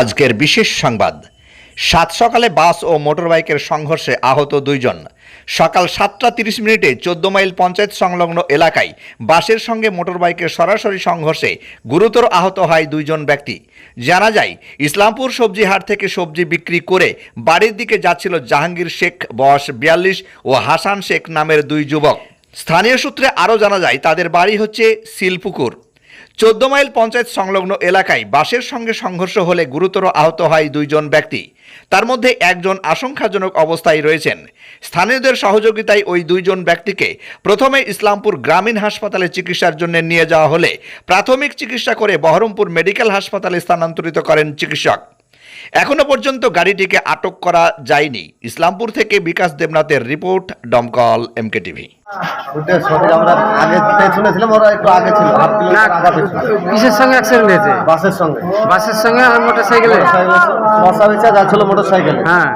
আজকের বিশেষ সংবাদ। সাত সকালে বাস ও মোটরবাইকের সংঘর্ষে আহত দুইজন। সকাল সাতটা তিরিশ মিনিটে চোদ্দ মাইল পঞ্চায়েত সংলগ্ন এলাকায় বাসের সঙ্গে মোটরবাইকের সরাসরি সংঘর্ষে গুরুতর আহত হয় দুইজন ব্যক্তি। জানা যায়, ইসলামপুর সবজি হাট থেকে সবজি বিক্রি করে বাড়ির দিকে যাচ্ছিল জাহাঙ্গীর শেখ, বয়স বিয়াল্লিশ, ও হাসান শেখ নামের দুই যুবক। স্থানীয় সূত্রে আরও জানা যায়, তাদের বাড়ি হচ্ছে শিলপুকুর। চোদ্দ মাইল পঞ্চায়েত সংলগ্ন এলাকায় বাসের সঙ্গে সংঘর্ষ হলে গুরুতর আহত হয় দুইজন ব্যক্তি। তার মধ্যে একজন আশঙ্কাজনক অবস্থায় রয়েছেন। স্থানীয়দের সহযোগিতায় ওই দুইজন ব্যক্তিকে প্রথমে ইসলামপুর গ্রামীণ হাসপাতালে চিকিৎসার জন্য নিয়ে যাওয়া হলে প্রাথমিক চিকিৎসা করে বহরমপুর মেডিকেল হাসপাতালে স্থানান্তরিত করেন চিকিৎসক। এখনও পর্যন্ত গাড়িটিকে আটক করা যায়নি ইসলামপুর থেকে বিকাশ দেবনাথের রিপোর্ট ডমকল এমকে টিভি আমরা আগে শুনেছিলাম ওরা একটু আগে ছিল কিসের সঙ্গে অ্যাক্সিডেন্ট হয়েছে বাসের সঙ্গে বাসের সঙ্গে আর মোটর সাইকেলে বসা হয়েছে যাচ্ছিল মোটর সাইকেলে হ্যাঁ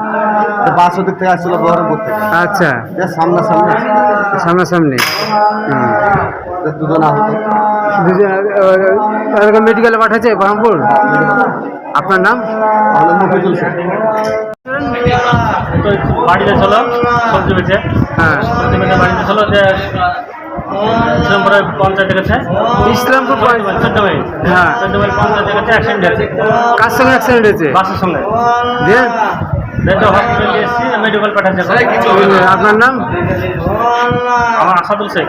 বাস ওদিক থেকে আসছিল বহরমপুর থেকে আচ্ছা সামনাসামনি দুজন আহত দুজন এরকম মেডিকেলে পাঠাচ্ছে বহরমপুর আপনার নাম? তো বাড়িতে ছিল সবজি বেচে। হ্যাঁ। সবজি বেচে বাড়িতে ছিল যে ইসলামপুরের পঞ্চায়েত গেছে ইসলামপুর পঞ্চায়েত। চোদ্দ মাইল হ্যাঁ। চোদ্দ মাইল পঞ্চায়েত গেছে অ্যাক্সিডেন্ট হয়েছে কার সঙ্গে অ্যাক্সিডেন্ট হয়েছে বাসের সঙ্গে। দিয়ে দেখো হসপিটালে এসেছি মেডিকেল পাঠাচ্ছে। আপনার নাম? আমার আসাদুল শেখ।